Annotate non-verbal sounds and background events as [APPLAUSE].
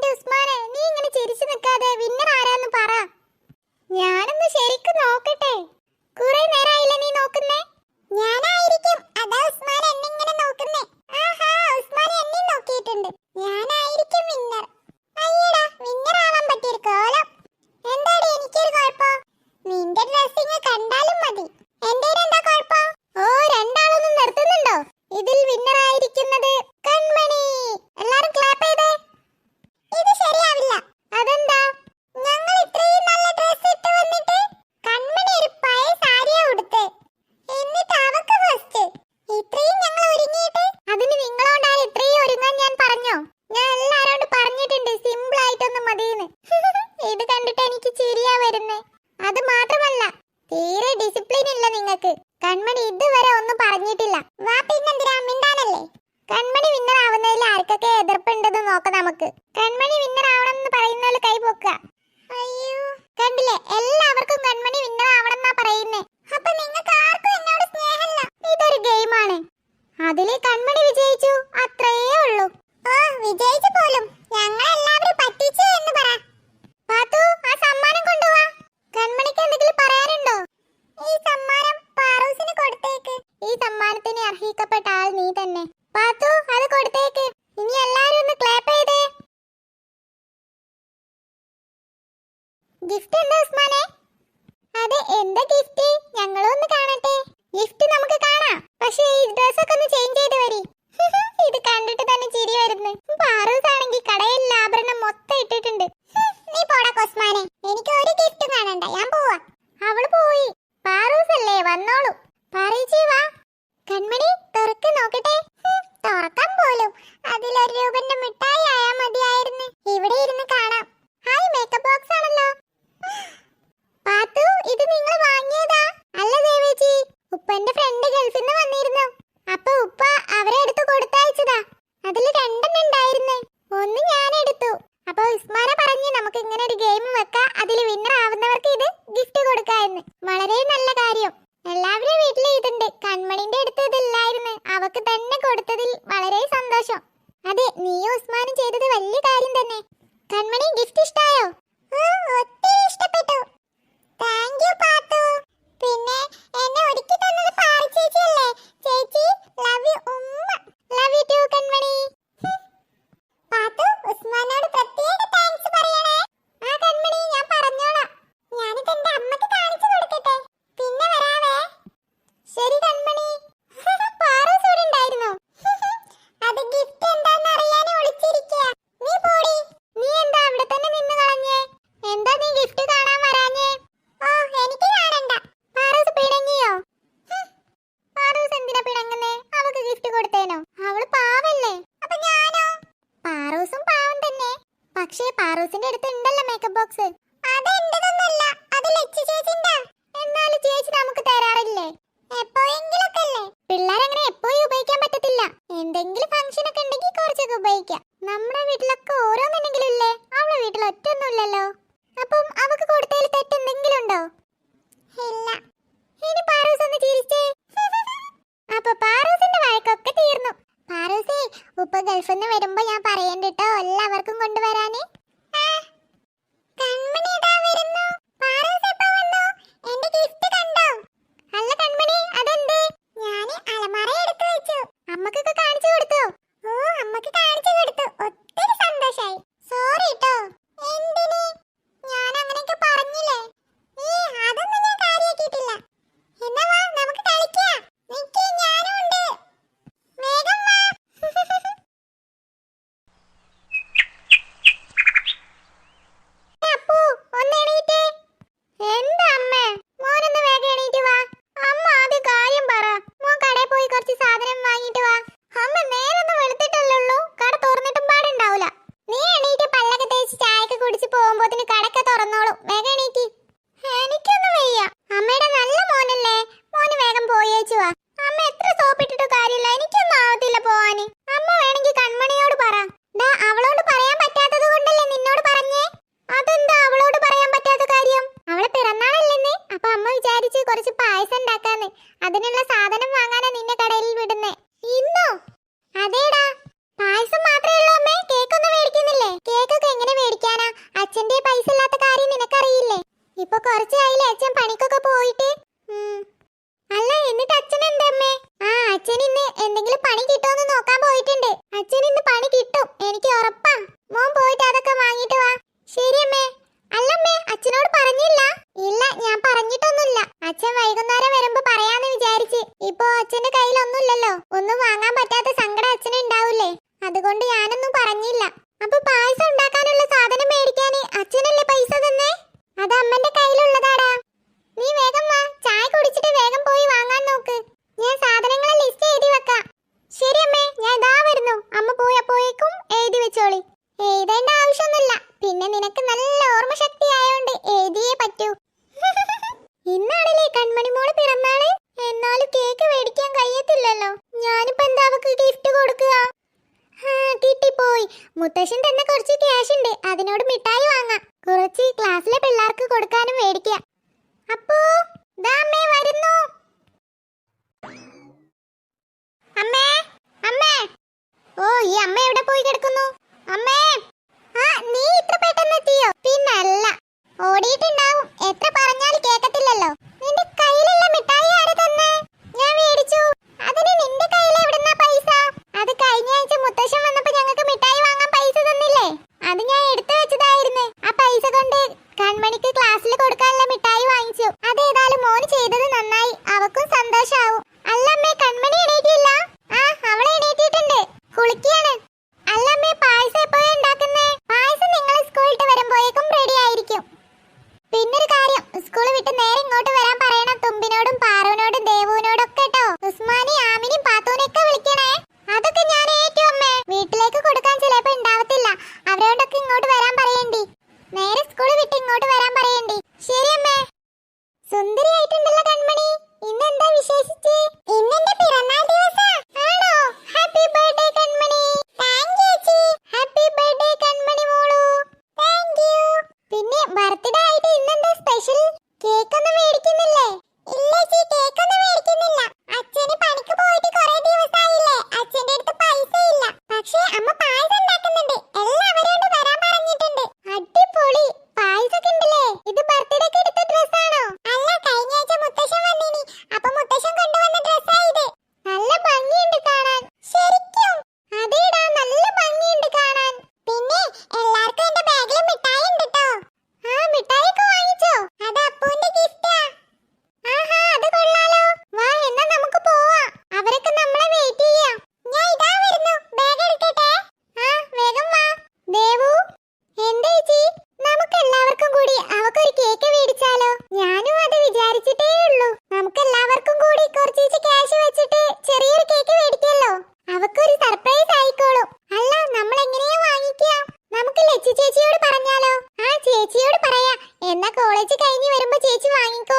എന്റെ ഉസ്മാനെ നീ ഇങ്ങനെ ചിരിച്ചു നിൽക്കാതെ വിന്നർ ആരാന്ന് പറ. ഞാനൊന്ന് ശരിക്കും നോക്കട്ടെ. കുറെ നേരമായില്ല നീ നോക്കുന്നേ? ഞാനായിരിക്കും അതാ ഉസ്മാൻ എന്നെ ഇങ്ങനെ നോക്കുന്നേ. ആഹാ ഉസ്മാൻ എന്നെ നോക്കിയിട്ടുണ്ട്. ഞാനായിരിക്കും വിന്നർ ഇത് കണ്ടിട്ട് എനിക്ക് ചിരിയാ വരുന്നേ. അത് മാത്രമല്ല തീരെ ഡിസിപ്ലിൻ ഇല്ല നിങ്ങൾക്ക്. കൺമണി ഇതുവരെ ഒന്നും പറഞ്ഞിട്ടില്ല. വാ പിന്നെന്തിനാ മിണ്ടാനല്ലേ? കൺമണി വിന്നർ ആവുന്നതിൽ ആർക്കൊക്കെ എതിർപ്പുണ്ടെന്ന് നോക്കാം നമുക്ക്. കൺമണി വിന്നർ ആവണം എന്ന് പറയുന്നതിൽ കൈ പൊക്കുക അയ്യോ കണ്ടില്ലേ എല്ലാവർക്കും കൺമണി വിന്നർ ആവണം എന്നാ പറയുന്നേ അപ്പൊ നിങ്ങൾക്ക് ആർക്കും എന്നോട് സ്നേഹമില്ല ഇതൊരു ഗെയിമാണ് അതിലെ കൺമണി വിജയിച്ചു അത്രയേ ഉള്ളൂ ഓ വിജയിച്ചു പോലും ഞങ്ങളെല്ലാവരും പറ്റിച്ചു എന്ന് പറ പാത്തു ആ സമ്മാനം കൊണ്ടുവാ കൺമണിക്ക് എന്തെങ്കിലും പറയാനുണ്ടോ ഈ സമ്മാനം പാറൂസിന് കൊടുത്തേക്ക് ഈ സമ്മാനത്തിന് അർഹിക്കപ്പെട്ട ആൾ നീ തന്നെ പാത്തു അത് കൊടുത്തേക്ക് ഇനി എല്ലാരും ഒന്ന് ക്ലാപ്പ് ചെയ്തേ ഗിഫ്റ്റ് എന്താ ഉസ്മാനെ അതെ എന്താ ഗിഫ്റ്റ് ഞങ്ങളും ഒന്ന് കാണട്ടെ. ഗിഫ്റ്റ് നമുക്ക് കാണാം. പക്ഷേ ഈ ഡ്രസ് ഒക്കെ ഒന്ന് ചേഞ്ച് ചെയ്ത് വരി. [LAUGHS] ഇത് കണ്ടിട്ട് തന്നെ ചിരി വരുന്നു. പാറൂസ് ആണെങ്കിൽ കടയിൽ ആഭരണം മൊത്തം ഇട്ടിട്ടുണ്ട്. [LAUGHS] നീ പോടാ കൊസ്മാനെ. എനിക്ക് ഒരു ഗിഫ്റ്റും കാണണ്ട. ഞാൻ പോവാ. അവൾ പോയി. പാറൂസ് അല്ലേ? വന്നോളൂ. ഫ്രണ്ട് ഗൾഫിൽ നിന്ന് വന്നിരുന്നു അപ്പൊ ഉപ്പ അവരെ എടുത്ത് കൊടുത്തയച്ചതാ അതിൽ രണ്ടെണ്ണം ഉണ്ടായിരുന്നേ ഒന്ന് ഞാൻ എടുത്തു അപ്പൊ ഉസ്മാന പറഞ്ഞു നമുക്ക് ഇങ്ങനെ ഒരു ഗെയിം വെക്കാം അതിൽ വിന്നർ ആവുന്നവർക്ക് ഇത് ഗിഫ്റ്റ് കൊടുക്കാമെന്ന് വളരെ നല്ല കാര്യം എല്ലാവരും വീട്ടിൽ ഇതുണ്ട് കൺമണിന്റെ അടുത്ത് ഇതില്ലായിരുന്നു അവക്ക് തന്നെ കൊടുത്തതിൽ വളരെ സന്തോഷം അതെ നീയും ഉസ്മാനും ചെയ്തത് വലിയ കാര്യം തന്നെ കൺമണി ഗിഫ്റ്റ് ഇഷ്ടായോ ഒത്തിരി ഇഷ്ടപ്പെട്ടു താങ്ക് യു പാത്തു പിന്നെ എന്നെ ഒരുക്കി തന്നത് പാറ ചേച്ചിയല്ലേ ചേച്ചി ലവ് യു ഉമ്മ ലവ് യു ടു കൺമണി ഹും. പാത്തു ഉസ്മാനോട് പ്രത്യേക താങ്ക്സ് പറയണേ ആ കൺമണി ഞാൻ പറഞ്ഞോളാം ഞാനിത് എന്റെ അമ്മയ്ക്ക് കാണിച്ചു കൊടുക്കട്ടെ പിന്നെ വരാവേ ശരി കൺമണി പാറൂസ് ഇവിടെ ഉണ്ടായിരുന്നോ അത് ഗിഫ്റ്റ് എന്താന്ന് അറിയാൻ ഒളിച്ചിരിക്കുക നീ പോടി നീ എന്താ അവിടെ തന്നെ നിന്ന് കളഞ്ഞേ എന്താ നീ ഗിഫ്റ്റ് കാണാൻ വരാഞ്ഞേ ഓ എനിക്ക് കാണണ്ട പാറൂസ് പിണങ്ങിയോ ഹും, പാറൂസ് എന്തിനാ പിണങ്ങുന്നേ അവൾക്ക് ഗിഫ്റ്റ് കൊടുത്തേനോ അവൾ പാവല്ലേ? അപ്പൊ ഞാനോ? പാറൂസും പാവം തന്നെ. പക്ഷേ പാറൂസിന്റെ അടുത്ത് ഉണ്ടല്ലോ മേക്കപ്പ് ബോക്സ് അത് അത് ലച്ചു ചേച്ചിന്റെ എന്നാലും ചേച്ചി നമുക്ക് തരാറില്ലേ? എപ്പോഴെങ്കിലൊക്കെ അല്ലേ പിള്ളേരങ്ങനെ എപ്പോഴും ഉപയോഗിക്കാൻ പറ്റത്തില്ല. എന്തെങ്കിലും ഫംഗ്ഷൻ ഒക്കെ ഉണ്ടെങ്കിൽ കുറച്ചൊക്കെ ഉപയോഗിക്കാം. നമ്മുടെ വീട്ടിലൊക്കെ ഓരോന്നെങ്കിലും ഇല്ലേ? അവളെ വീട്ടിൽ ഒറ്റൊന്നുമില്ലല്ലോ അപ്പം അവക്ക് കൊടുത്തതിൽ തെറ്റെന്തെങ്കിലും ഉണ്ടോ? ഇല്ല. ഇനി പാറൂസ് ഒന്ന് ചിരിച്ചേ. [LAUGHS] അപ്പൊ പാറൂസിന്റെ വഴക്കൊക്കെ തീർന്നു പാറൂസേ ഉപ്പ ഗൾഫിൽ നിന്ന് വരുമ്പോ ഞാൻ പറയണ്ടിട്ടോ എല്ലാവർക്കും കൊണ്ടുവരാനേ. അമ്മക്കൊക്കെ കാണിച്ചു കൊടുത്തോ? ഓ, അമ്മയ്ക്ക് കാണിച്ചു കൊടുത്തു. കുറച്ചായില്ലേ? അച്ഛൻ പണിക്കൊക്കെ പോയിട്ട്. അല്ല എന്നിട്ട് അച്ഛൻ എന്തമ്മേ? ആ അച്ഛൻ ഇന്ന് എന്തെങ്കിലും പണി കിട്ടുമെന്ന് നോക്കാൻ പോയിട്ടുണ്ട്. അച്ഛൻ ഇന്ന് പണി കിട്ടും എനിക്ക് ഉറപ്പാ. മോൻ പോയിട്ട് അതൊക്കെ വാങ്ങിട്ട് വാ. ശരി അമ്മേ അല്ലമ്മേ അച്ഛനോട് പറഞ്ഞില്ല. മുത്തശ്ശൻ തന്നെ കുറച്ച് ക്യാഷ് ഉണ്ട്. അതിനോട് മിഠായി വാങ്ങാം. കുറച്ച് ക്ലാസ്സിലെ പിള്ളേർക്ക് കൊടുക്കാനും മേടിക്കാം. അപ്പോ ദാമേ വരുന്നു. അമ്മേ അമ്മേ. ഓ ഈ അമ്മ എവിടെ പോയി കിടക്കുന്നു? അമ്മേ. ആ നീ ഇത്ര പെട്ടെന്ന് എത്തിയോ? പിന്നല്ല. ഓടിയിട്ടുണ്ടാവും. എത്ര പറഞ്ഞാൽ ചേച്ചി ചേച്ചിയോട് പറഞ്ഞാലോ? ആ ചേച്ചിയോട് പറയാ. എന്നാ കോളേജ് കഴിഞ്ഞ് വരുമ്പോ ചേച്ചി വാങ്ങിക്കും.